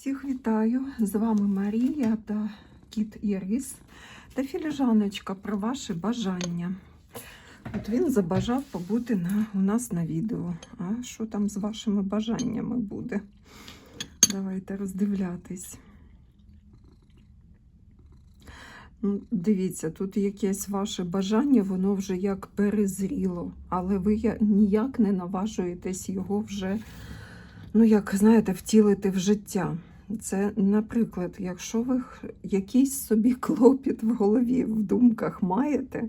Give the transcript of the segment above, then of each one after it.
Всіх вітаю! З вами Марія та кіт Ірис та філіжаночка про ваші бажання. От він забажав побути на, у нас на відео. А що там з вашими бажаннями буде? Давайте роздивлятись. Ну, Дивіться, тут якесь ваше бажання, воно вже як перезріло, але ви ніяк не наважуєтесь його вже, ну, як знаєте, втілити в життя. Це, наприклад, якщо ви якийсь собі клопіт в голові, в думках маєте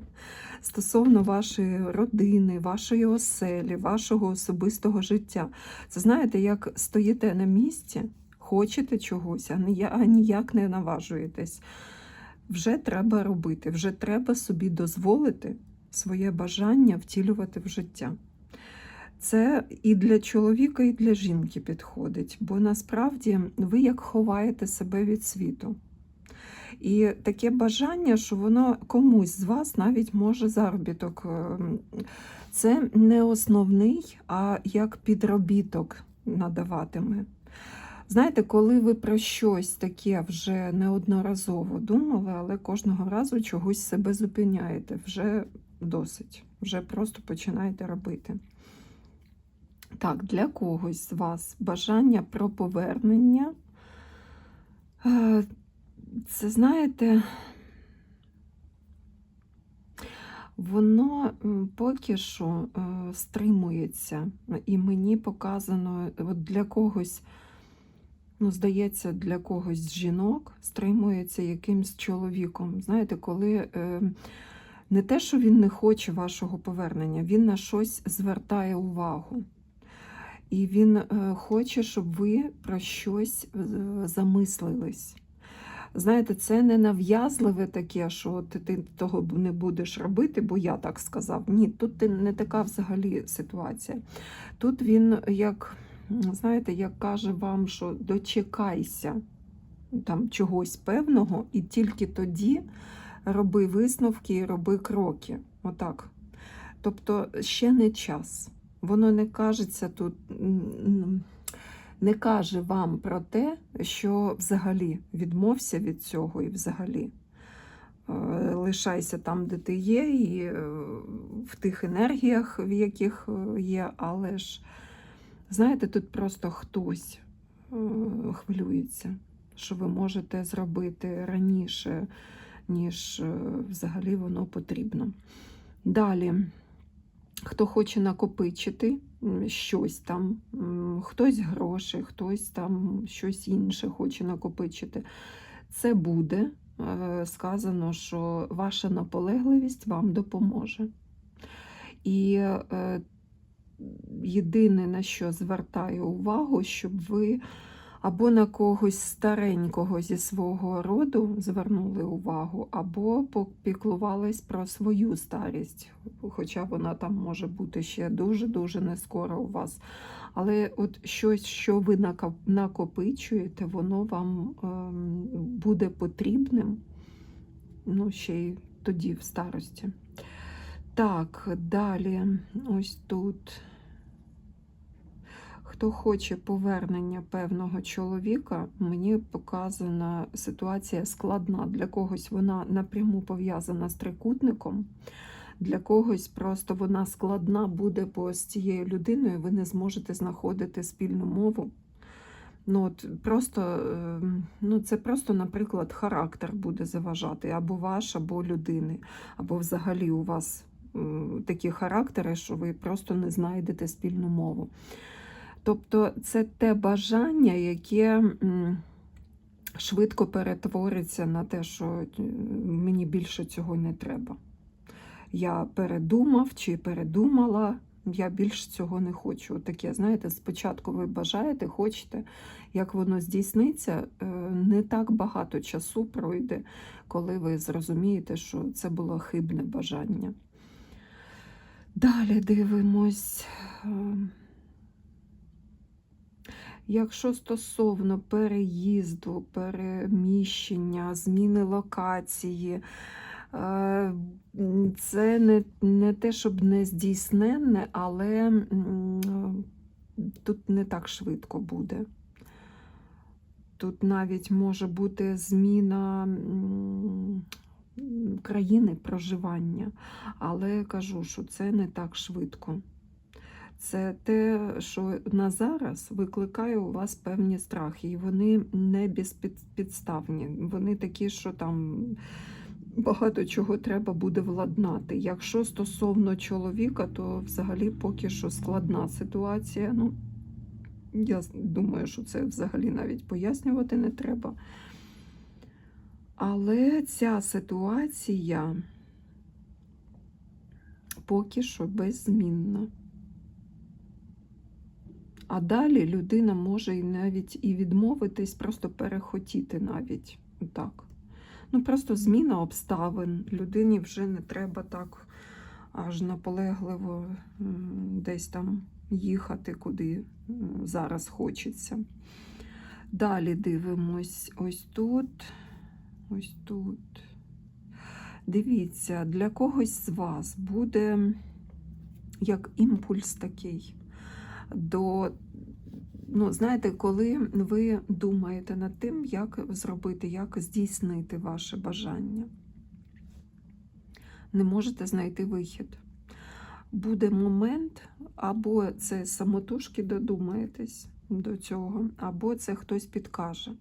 стосовно вашої родини, вашої оселі, вашого особистого життя, це знаєте, як стоїте на місці, хочете чогось, а ніяк не наважуєтесь. Вже треба робити, вже треба собі дозволити своє бажання втілювати в життя. Це і для чоловіка, і для жінки підходить, бо насправді ви як ховаєте себе від світу. І таке бажання, що воно комусь з вас навіть може заробіток. ем, Це не основний, а як підробіток надаватиме. Знаєте, коли ви про щось таке вже неодноразово думали, але кожного разу чогось себе зупиняєте, вже досить, вже просто починаєте робити. Так, для когось з вас бажання про повернення. Е, Це знаєте, воно поки що е, стримується, і мені показано от для когось, ну, здається, для когось жінок стримується якимсь чоловіком. Знаєте, коли е, не те, що він не хоче вашого повернення, він на щось звертає увагу. І він е, хоче, щоб ви про щось е, замислились. Знаєте, це не нав'язливе таке, що от ти того не будеш робити, бо я так сказав. Ні, тут не така взагалі ситуація. Тут він, як, знаєте, як каже вам, що дочекайся там чогось певного, і тільки тоді роби висновки і роби кроки. Отак. Тобто ще не час. Воно не кажеться тут, не каже вам про те, що взагалі відмовся від цього і взагалі е, лишайся там, де ти є, і е, в тих енергіях, в яких е, є, але ж, знаєте, тут просто хтось хвилюється, що ви можете зробити раніше, ніж взагалі воно потрібно. Далі. Хто хоче накопичити щось там, хтось гроші, хтось там щось інше хоче накопичити. Це буде Е, сказано, що ваша наполегливість вам допоможе. І е, єдине, на що звертаю увагу, щоб ви або на когось старенького зі свого роду звернули увагу, або попіклувались про свою старість, хоча вона там може бути ще дуже-дуже не скоро у вас. Але от щось, що ви накопичуєте, воно вам ем, буде потрібним, ну, ще й тоді, в старості. Так, далі, ось тут. Хто хоче повернення певного чоловіка, мені показана ситуація складна. Для когось вона напряму пов'язана з трикутником, для когось просто вона складна буде, бо з цією людиною ви не зможете знаходити спільну мову. Ну, от просто, е, ну, це просто, наприклад, характер буде заважати або ваш, або людини, або взагалі у вас е, такі характери, що ви просто не знайдете спільну мову. Тобто це те бажання, яке швидко перетвориться на те, що е, мені більше цього не треба. Я передумав чи передумала, я більш цього не хочу. Таке, знаєте, спочатку ви бажаєте, хочете, як воно здійсниться, е, не так багато часу пройде, коли ви зрозумієте, що це було хибне бажання. Далі дивимось. Якщо стосовно переїзду, переміщення, зміни локації, е, це не, не те, щоб не здійсненне, але тут не так швидко буде. Тут навіть може бути зміна країни проживання, але кажу, що це не так швидко. Це те, що на зараз викликає у вас певні страхи, і вони не безпідставні. Вони такі, що там багато чого треба буде владнати. Якщо стосовно чоловіка, то взагалі поки що складна ситуація. Ну, я думаю, що це взагалі навіть пояснювати не треба. Але ця ситуація поки що беззмінна. А далі людина може і навіть і відмовитись, просто перехотіти навіть так. Ну, просто зміна обставин. Людині вже не треба так аж наполегливо десь там їхати, куди зараз хочеться. Далі дивимось ось тут, ось тут. Дивіться, для когось з вас буде як імпульс такий до, ну, знаєте, коли ви думаєте над тим, як зробити, як здійснити ваше бажання, не можете знайти вихід. Буде момент, або це самотужки додумаєтесь до цього, або це хтось підкаже.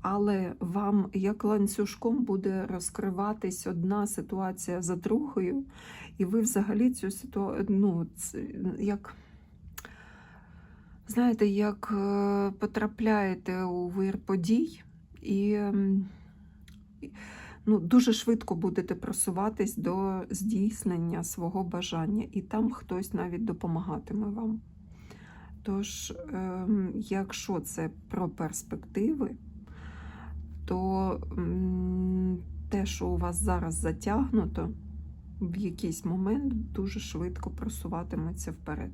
Але вам як ланцюжком буде розкриватись одна ситуація за другою, і ви взагалі цю ситуацію, ну, як знаєте, як е, потрапляєте у вир подій і ну, дуже швидко будете просуватись до здійснення свого бажання, і там хтось навіть допомагатиме вам. Тож, ем, якщо це про перспективи, то те, що у вас зараз затягнуто, в якийсь момент дуже швидко просуватиметься вперед.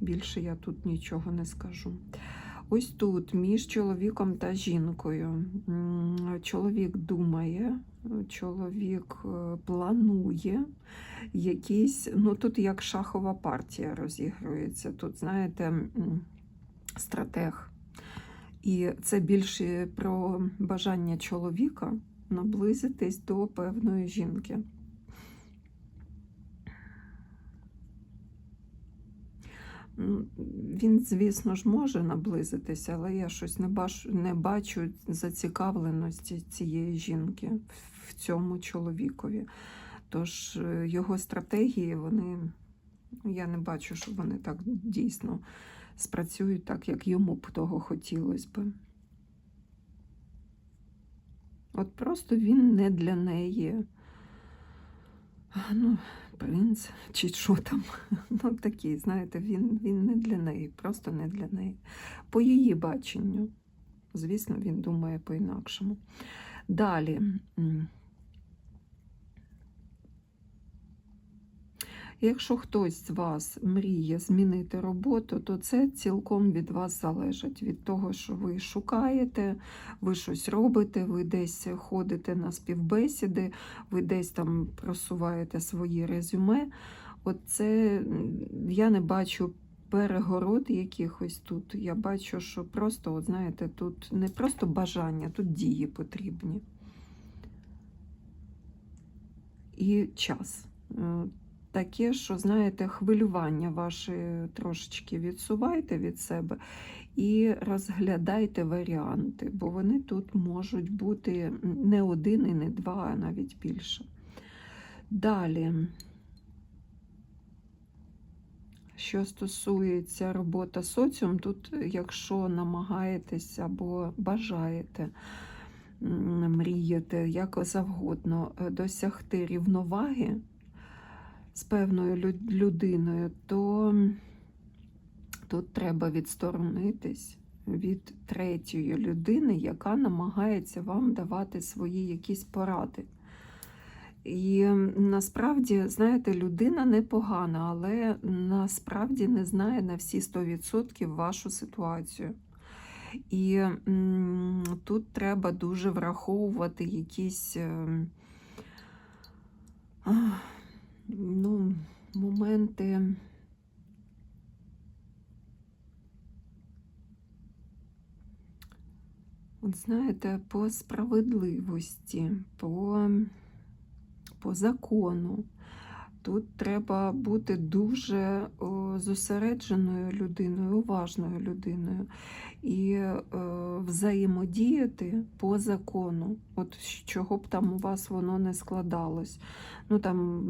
Більше я тут нічого не скажу. Ось тут, між чоловіком та жінкою. Чоловік думає, чоловік е, планує якісь, ну тут як шахова партія розігрується. Тут, знаєте, стратег. І це більше про бажання чоловіка наблизитись до певної жінки. Він, звісно ж, може наблизитися, але я щось не бачу, не бачу зацікавленості цієї жінки в цьому чоловікові. Тож е, його стратегії, вони, я не бачу, що вони так дійсно спрацюють так, як йому б того хотілося би. От просто він не для неї. Ну, принц чи що там. Ну, такий, знаєте, він, він не для неї, просто не для неї. По її баченню. Звісно, він думає по-інакшому. Далі. Якщо хтось з вас мріє змінити роботу, то це цілком від вас залежить. Від того, що ви шукаєте, ви щось робите, ви десь ходите на співбесіди, ви десь там просуваєте свої резюме. От це я не бачу перегород якихось тут. Я бачу, що просто, от знаєте, тут не просто бажання, тут дії потрібні. І час. Таке, що, знаєте, хвилювання ваші трошечки відсувайте від себе і розглядайте варіанти, бо вони тут можуть бути не один і не два, а навіть більше. Далі, що стосується роботи соціум, тут, якщо намагаєтесь або бажаєте, мрієте, як завгодно, е, досягти рівноваги з певною людиною, то тут треба відсторонитись від третьої людини, яка намагається вам давати свої якісь поради. І насправді, знаєте, людина непогана, але насправді не знає на всі 100% вашу ситуацію. І м, тут треба дуже враховувати якісь. ах, ну, моменти. От знаєте, по справедливості, по, по закону. Тут треба бути дуже зосередженою людиною, уважною людиною і е, взаємодіяти по закону, от чого б там у вас воно не складалось. Ну там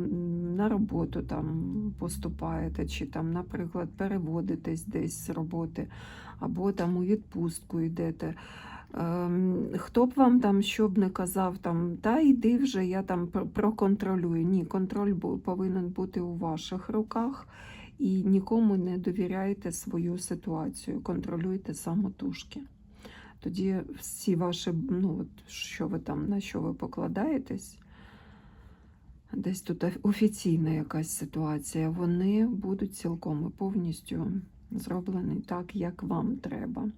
на роботу там поступаєте, чи там, наприклад, переводитесь десь з роботи, або там у відпустку йдете. Ем, Хто б вам там що б не казав, там, та йди вже, я там проконтролюю. Ні, контроль повинен бути у ваших руках і нікому не довіряйте свою ситуацію, контролюйте самотужки. Тоді всі ваші, ну от що ви там, на що ви покладаєтесь, десь тут офіційна якась ситуація, вони будуть цілком і повністю зроблені так, як вам треба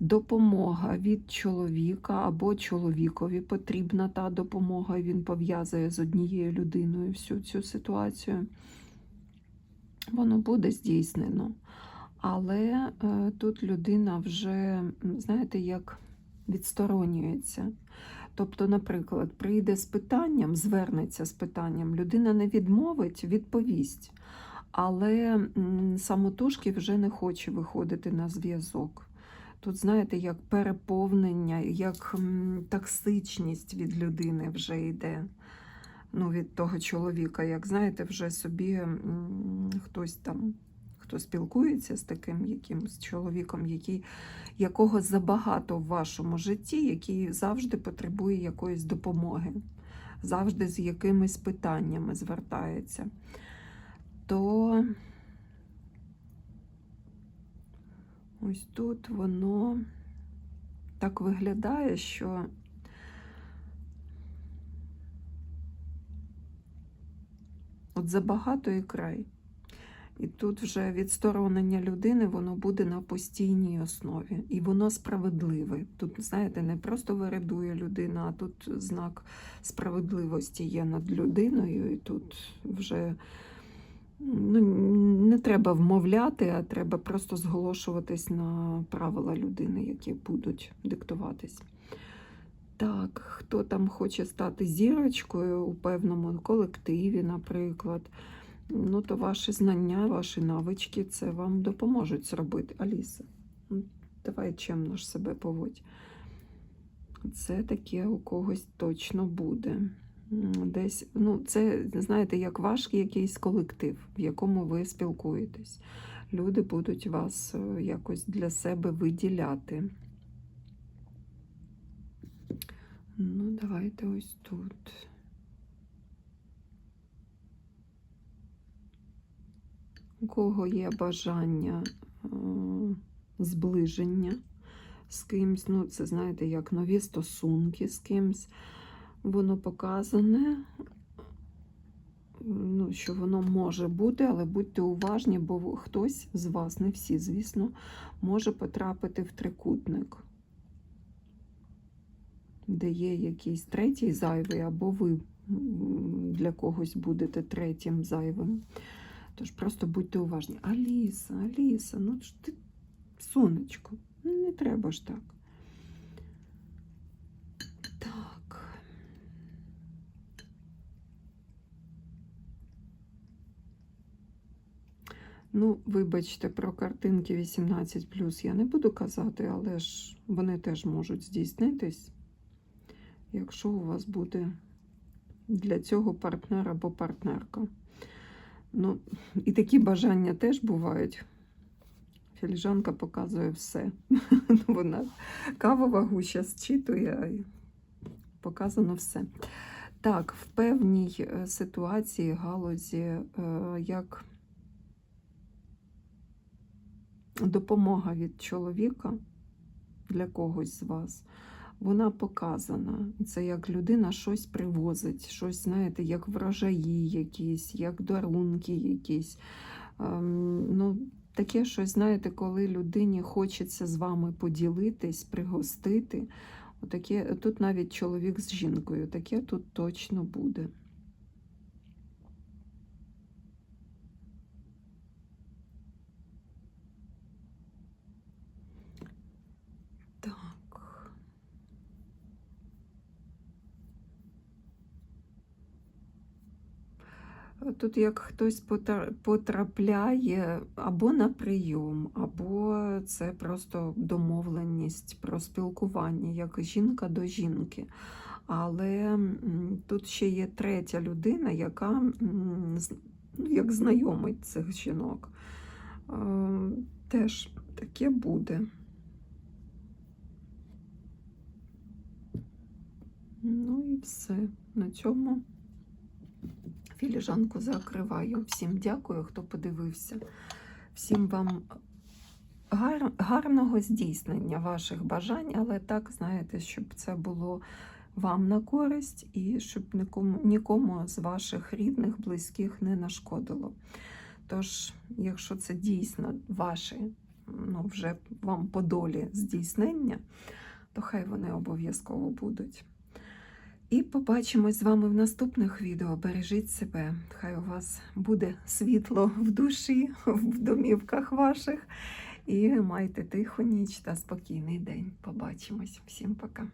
допомога від чоловіка або чоловікові потрібна та допомога, і він пов'язує з однією людиною всю цю ситуацію. Воно буде здійснено. Але е, тут людина вже, знаєте, як відсторонюється. Тобто, наприклад, прийде з питанням, звернеться з питанням, людина не відмовить, відповість. Але самотужки вже не хоче виходити на зв'язок. Тут, знаєте, як переповнення, як токсичність від людини вже йде. Ну, від того чоловіка, як знаєте, вже собі хтось там, хто спілкується з таким якимось чоловіком, який, якого забагато в вашому житті, який завжди потребує якоїсь допомоги, завжди з якимись питаннями звертається. То Ось тут воно так виглядає, що от забагато і край. І тут вже відсторонення людини, воно буде на постійній основі. І воно справедливе. Тут, знаєте, не просто вирадує людина, а тут знак справедливості є над людиною, і тут вже ну, не треба вмовляти, а треба просто зголошуватись на правила людини, які будуть диктуватись. Так, хто там хоче стати зірочкою у певному колективі, наприклад, ну то ваші знання, ваші навички це вам допоможуть зробити. Аліса, ну, давай чемно ж себе поводь. Це таке у когось точно буде. Десь, ну, це, знаєте, як ваш якийсь колектив, в якому ви спілкуєтесь. Люди будуть вас е, якось для себе виділяти. Ну, давайте ось тут. У кого є бажання е, зближення з кимсь, ну, це знаєте, як нові стосунки з кимсь воно показане, ну, що воно може бути, але будьте уважні, бо хтось з вас, не всі, звісно, може потрапити в трикутник, де є якийсь третій зайвий, або ви для когось будете третім зайвим. Тож просто будьте уважні. Аліса, Аліса, ну ж ти сонечко, не треба ж. Так. Ну, вибачте, про картинки 18 я не буду казати, але ж вони теж можуть здійснитись, якщо у вас буде для цього партнер або партнерка. Ну, і такі бажання теж бувають. Філіжанка показує все. Вона кавова гуща зчитує, показано все. Так, в певній е, ситуації, галузі, е, як допомога від чоловіка для когось з вас, вона показана. Це як людина щось привозить, щось, знаєте, як врожаї якісь, як дарунки якісь. Ем, ну, таке щось, знаєте, коли людині хочеться з вами поділитись, пригостити. Отаке, тут навіть чоловік з жінкою, таке тут точно буде. Так. Тут як хтось потрапляє або на прийом, або це просто домовленість про спілкування, як жінка до жінки. Але тут ще є третя людина, яка ну, як знайомить цих жінок. Е, Теж таке буде. Ну і все. На цьому філіжанку закриваю. Всім дякую, хто подивився. Всім вам гар... гарного здійснення ваших бажань, але так, знаєте, щоб це було вам на користь і щоб нікому, нікому з ваших рідних, близьких не нашкодило. Тож, якщо це дійсно ваші, ну, вже вам по долі здійснення, то хай вони обов'язково будуть. І побачимось з вами в наступних відео. Бережіть себе. Хай у вас буде світло в душі, в домівках ваших. І майте тиху ніч та спокійний день. Побачимось. Всім пока.